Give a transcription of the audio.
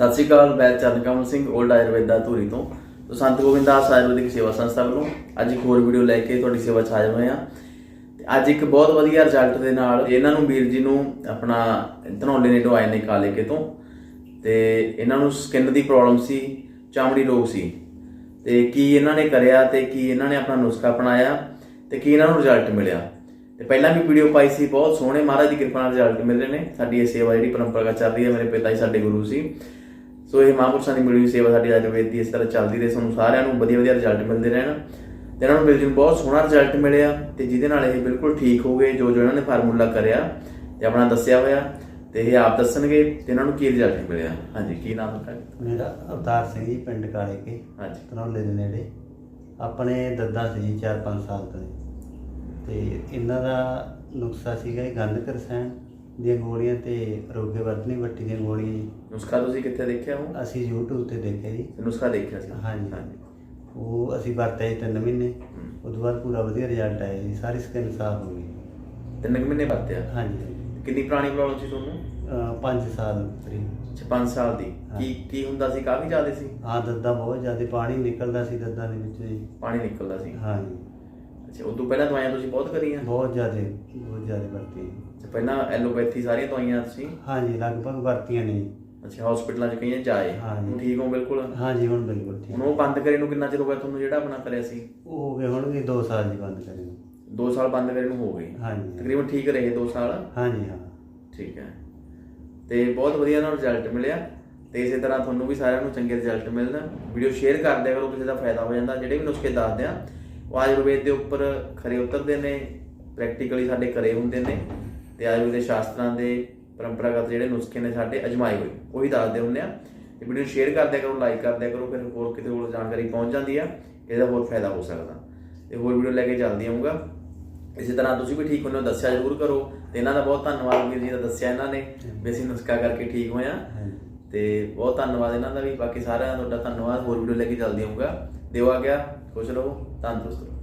ਸਤਿ ਸ਼੍ਰੀ ਅਕਾਲ, ਮੈਂ ਚਰਨ ਕਮਲ ਸਿੰਘ 올ਡ ਆਯੁਰਵੇਦਾ ਧੂਰੀ ਤੋਂ। ਤੋਂ ਸੰਤ ਗੋਬਿੰਦਾਸ ਆਯੁਰਵੈਦਿਕ ਸੇਵਾ ਸੰਸਥਾ ਵੱਲੋਂ ਅੱਜ ਇੱਕ ਹੋਰ ਵੀਡੀਓ ਲੈ ਕੇ ਤੁਹਾਡੀ ਸੇਵਾ 'ਚ ਹਾਜ਼ਰ ਹੋਏ ਹਾਂ। ਅੱਜ ਇੱਕ ਬਹੁਤ ਵਧੀਆ ਰਿਜ਼ਲਟ ਦੇ ਨਾਲ ਇਹਨਾਂ ਨੂੰ ਵੀਰ ਜੀ ਨੂੰ ਆਪਣਾ ਧਨੌਲੇ ਨੇ ਆਏ ਨੇ ਕਾਲੇ ਕੇ ਤੋਂ। ਤੇ ਇਹਨਾਂ ਨੂੰ ਸਕਿਨ ਦੀ ਪ੍ਰੋਬਲਮ ਸੀ, ਚਮੜੀ ਰੋਗ ਸੀ। ਤੇ ਕੀ ਇਹਨਾਂ ਨੇ ਕਰਿਆ ਤੇ ਕੀ ਇਹਨਾਂ ਨੇ ਆਪਣਾ ਨੁਸਖਾ ਅਪਣਾਇਆ ਤੇ ਕੀ ਇਹਨਾਂ ਨੂੰ ਰਿਜ਼ਲਟ ਮਿਲਿਆ। ਤੇ ਪਹਿਲਾਂ ਵੀ ਵੀਡੀਓ ਪਾਈ ਸੀ, ਬਹੁਤ ਸੋਹਣੇ ਮਹਾਰਾਜ ਦੀ ਕਿਰਪਾ ਨਾਲ ਰਿਜ਼ਲਟ ਮਿਲ ਰਹੇ ਨੇ। ਸਾਡੀ ਇਹ ਸੇਵਾ ਜਿਹੜੀ ਪਰੰਪਰਾ ਚੱਲ ਰਹੀ ਹੈ, ਮੇਰੇ ਪਿਤਾ ਜੀ ਸਾਡੇ ਗੁਰੂ ਸੀ। ਸੋ ਇਹ ਮਹਾਂਪੁਰਸ਼ਾਂ ਦੀ ਮਿਲੀ ਹੋਈ ਸੇਵਾ ਸਾਡੀ ਆਯੁਰਵੇਦ ਦੀ ਇਸ ਤਰ੍ਹਾਂ ਚੱਲਦੀ ਰਹੇ ਸਾਨੂੰ ਸਾਰਿਆਂ ਨੂੰ ਵਧੀਆ ਵਧੀਆ ਰਿਜ਼ਲਟ ਮਿਲਦੇ ਰਹਿਣ। ਤੇ ਇਹਨਾਂ ਨੂੰ ਬਿਲਕੁਲ ਬਹੁਤ ਸੋਹਣਾ ਰਿਜ਼ਲਟ ਮਿਲਿਆ ਤੇ ਜਿਹਦੇ ਨਾਲ ਇਹ ਬਿਲਕੁਲ ਠੀਕ ਹੋ ਗਏ ਜੋ ਜੋ ਇਹਨਾਂ ਨੇ ਫਾਰਮੂਲਾ ਕਰਿਆ ਤੇ ਆਪਣਾ ਦੱਸਿਆ ਹੋਇਆ ਤੇ ਇਹ ਆਪ ਦੱਸਣਗੇ ਤੇ ਇਹਨਾਂ ਨੂੰ ਕੀ ਰਿਜ਼ਲਟ ਮਿਲਿਆ। ਹਾਂਜੀ ਕੀ ਨਾਮ ਹੈ ਮੇਰਾ ਅਵਤਾਰ ਸਿੰਘ ਜੀ ਪਿੰਡ ਕਾਲੇ ਕੇ ਹਾਂਜੀ। ਧਨੌਲੇ ਦੇ ਨੇੜੇ। ਆਪਣੇ ਦੱਦਾ ਸੀ ਜੀ 4-5 ਸਾਲ ਤੋਂ। ਤੇ ਇਹਨਾਂ ਦਾ ਨੁਕਸਾ ਸੀਗਾ ਇਹ ਗੰਧ ਕਰਸੈਣ ਦੀਆਂ ਗੋਲੀਆਂ ਤੇ ਰੋਗੇ ਵਰਤਨੀ ਵੱਟੀ ਦੀਆਂ ਗੋਲੀਆਂ ਜੀ। ਨੁਸਖਾ ਤੁਸੀਂ ਕਿੱਥੇ ਦੇਖਿਆ ਉਹ? ਅਸੀਂ YouTube ਤੇ ਦੇਖਿਆ ਜੀ। ਨੁਸਖਾ ਦੇਖਿਆ ਸੀ? ਹਾਂਜੀ। ਉਹ ਅਸੀਂ ਵਰਤਿਆ ਜੀ ਤਿੰਨ ਮਹੀਨੇ। ਹਮ। ਉਸ ਤੋਂ ਬਾਅਦ ਪੂਰਾ ਵਧੀਆ ਰਿਜ਼ਲਟ ਆਇਆ ਜੀ। ਸਾਰੀ ਸਕਿਨ ਸਾਫ਼ ਹੋ ਗਈ। ਤਿੰਨ ਕੁ ਮਹੀਨੇ ਵਰਤਿਆ? ਹਾਂਜੀ। ਕਿੰਨੀ ਪੁਰਾਣੀ ਪ੍ਰੋਬਲਮ ਸੀ ਤੁਹਾਨੂੰ? ਅਹ ਪੰਜ ਸਾਲ ਕਰੀਬ। 5 ਸਾਲ ਦੀ। ਹਾਂ। ਕੀ ਕੀ ਹੁੰਦਾ ਸੀ? ਕਾਫੀ ਜ਼ਿਆਦਾ ਸੀ? ਹਾਂ ਦੱਦਾ ਬਹੁਤ ਜ਼ਿਆਦਾ। ਪਾਣੀ ਨਿਕਲਦਾ ਸੀ ਦੱਦਾਂ ਦੇ ਵਿੱਚ ਜੀ। ਪਾਣੀ ਨਿਕਲਦਾ ਸੀ। ਹਾਂਜੀ। ਅੱਛਾ ਉਦੋਂ ਪਹਿਲਾਂ ਦਵਾਈਆਂ ਤੁਸੀਂ ਬਹੁਤ ਕਰੀਆਂ? ਬਹੁਤ ਜ਼ਿਆਦਾ ਬਹੁਤ ਜ਼ਿਆਦਾ ਵਰਤੀ ਅੱਛਾ, ਪਹਿਲਾਂ ਐਲੋਪੈਥੀ ਸਾਰੀਆਂ ਦਵਾਈਆਂ ਤੁਸੀਂ? ਹਾਂਜੀ ਲਗਭਗ ਵਰਤੀਆਂ ਨੇ। ਅੱਛਾ ਹਸਪੀਟਲਾਂ 'ਚ ਕਈਆਂ ਜਾਏ। ਹੁਣ ਠੀਕ ਹੋ ਬਿਲਕੁਲ? ਹਾਂਜੀ ਹੁਣ ਬਿਲਕੁਲ ਹੁਣ ਠੀਕ ਉਹ ਬੰਦ ਕਰੇ ਨੂੰ ਕਿੰਨਾ ਚਿਰ ਹੋ ਗਿਆ ਤੁਹਾਨੂੰ ਜਿਹੜਾ ਆਪਣਾ ਕਰਿਆ ਸੀ? ਉਹ ਹੋ ਗਏ ਹੁਣ ਵੀ 2 ਸਾਲ ਜੀ ਬੰਦ ਕਰੇ 2 ਸਾਲ ਬੰਦ ਕਰੇ ਨੂੰ ਹੋ ਗਏ। ਹਾਂਜੀ। ਤਕਰੀਬਨ ਠੀਕ ਰਹੇ 2 ਸਾਲ? ਹਾਂਜੀ ਹਾਂ। ਠੀਕ ਹੈ। ਤੇ ਬਹੁਤ ਵਧੀਆ ਨਾਲ ਰਿਜ਼ਲਟ ਮਿਲਿਆ। ਤੇ ਇਸੇ ਤਰ੍ਹਾਂ ਤੁਹਾਨੂੰ ਵੀ ਸਾਰਿਆਂ ਨੂੰ ਚੰਗੇ ਰਿਜ਼ਲਟ ਮਿਲਣ। ਵੀਡੀਓ ਸ਼ੇਅਰ ਕਰ ਦਿਆ ਕਰੋ ਕਿਸੇ ਦਾ ਫਾਇਦਾ ਹੋ ਜਾਂਦਾ। ਜਿਹੜੇ ਵੀ ਨੁਸਖੇ ਦੱਸਦੇ ਆ ਉਹ ਆਯੁਰਵੇਦ ਦੇ ਉੱਪਰ ਖਰੇ ਉਤਰਦੇ ਨੇ ਪ੍ਰੈਕਟੀਕਲੀ ਸਾਡੇ ਘਰੇ ਹੁੰਦੇ ਨੇ ਤੇ ਆਯੁਰਵੇਦ ਦੇ ਸ਼ਾਸਤਰਾਂ ਦੇ ਪਰੰਪਰਾਗਤ ਜਿਹੜੇ ਨੁਸਖੇ ਨੇ ਸਾਡੇ ਅਜਮਾਏ ਹੋਏ। ਉਹੀ ਦੱਸਦੇ ਹੁੰਦੇ ਆ ਤੇ ਵੀਡੀਓ ਸ਼ੇਅਰ ਕਰ ਕਰੋ ਲਾਈਕ ਕਰ ਕਰੋ, ਫਿਰ ਹੋਰ ਕਿਤੇ ਹੋਰ ਜਾਣਕਾਰੀ ਪਹੁੰਚ ਜਾਂਦੀ ਆ, ਇਹਦਾ ਹੋਰ ਫਾਇਦਾ ਹੋ ਸਕਦਾ। ਤੇ ਹੋਰ ਵੀਡੀਓ ਲੈ ਕੇ ਚੱਲਦੀ ਆਉਂਗਾ ਇਸੇ ਤਰ੍ਹਾਂ ਤੁਸੀਂ ਵੀ ਠੀਕ ਹੁੰਦੇ ਹੋ, ਦੱਸਿਆ ਜ਼ਰੂਰ ਕਰੋ। ਤੇ ਇਹਨਾਂ ਦਾ ਬਹੁਤ ਧੰਨਵਾਦ ਵੀਰ ਜੀ ਦਾ ਦੱਸਿਆ ਇਹਨਾਂ ਨੇ ਵੀ ਅਸੀਂ ਨੁਸਖਾ ਕਰਕੇ ਠੀਕ ਹੋਇਆ ਹਾਂਜੀ। ਤੇ ਬਹੁਤ ਧੰਨਵਾਦ ਇਹਨਾਂ ਦਾ ਵੀ, ਬਾਕੀ ਸਾਰਿਆਂ ਦਾ ਤੁਹਾਡਾ ਧੰਨਵਾਦ, ਹੋਰ ਵੀਡੀਓ ਲੈ ਕੇ ਜਲਦੀ ਆਉਂਗਾ ਦਿਓ ਆ ਗਿਆ, ਖੁਸ਼ ਰਹੋ, ਤੰਦਰੁਸਤ ਰਹੋ।